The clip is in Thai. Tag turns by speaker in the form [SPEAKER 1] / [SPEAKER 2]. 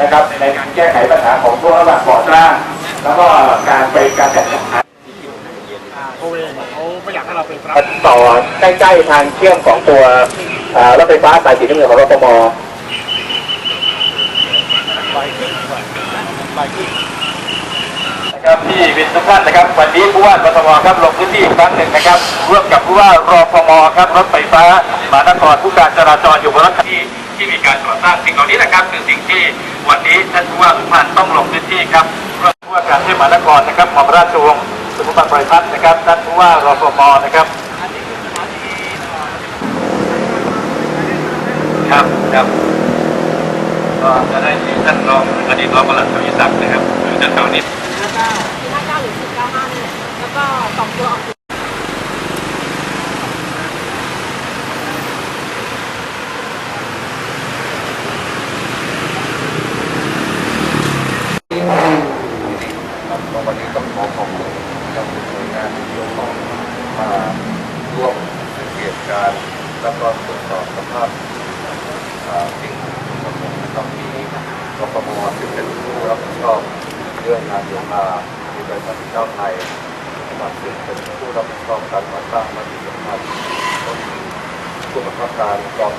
[SPEAKER 1] นะครับในการแก้ไขปัญหาของพวกระหว่างก่อสร้าง แล้วก็การไปการจัดการ
[SPEAKER 2] โอเวเขาไม่อยากให้เราเป็นรับ
[SPEAKER 1] ต่อใกล้ๆทางเชื่อมของตัวเอ่อรถไฟฟ้าสายสีน้ำเงินของรฟม
[SPEAKER 3] นะครับที่วินทุกท่านนะครับ วันนี้ผู้ว่ากทมครับลงพื้นที่อีกครั้งหนึ่งนะครับร่วมกับผู้ว่ารฟมครับรถไฟฟ้ามหานครผู้การจราจรอยู่บนรถที่ที่มีการก่อสร้างสิ่งเหล่านี้นะครับคือสิ่งที่วั นนี้ท่านผู้ว่าสุพรรณต้องลงพื้นที่ครับร่วมผู้ว่าการเทศมหานครนะครับหม่อมราชวงศ์สุขุมพันธ์บริพัตรนะครับท่านผู้ว่ารฟมนะครับครับครับก็จะได้ที่ท่านรองอดีตรองปลัดทวีศักดิ์นะครับอยู่แถวๆนี้
[SPEAKER 4] แล้วก็ห้าเก้าหรือสี่เก้าห้านี่แหละแล้วก็สองตัวออก
[SPEAKER 5] วันนี้ต้องขอขอบคุณกับหน่วยงานที่เกี่ยวข้องมาร่วมสังเกตการณ์แล้วก็ตรวจสอบสภาพสิ่งสมบูรณ์นะครับมีรปภที่เป็นผู้รับผิดชอบเรื่องงานโยธามีบริษัทเจ้าไทยมาซึ่งเป็นผู้รับผิดชอบการก่อสร้างมาตรฐานก็มีผู้บังคับการกอง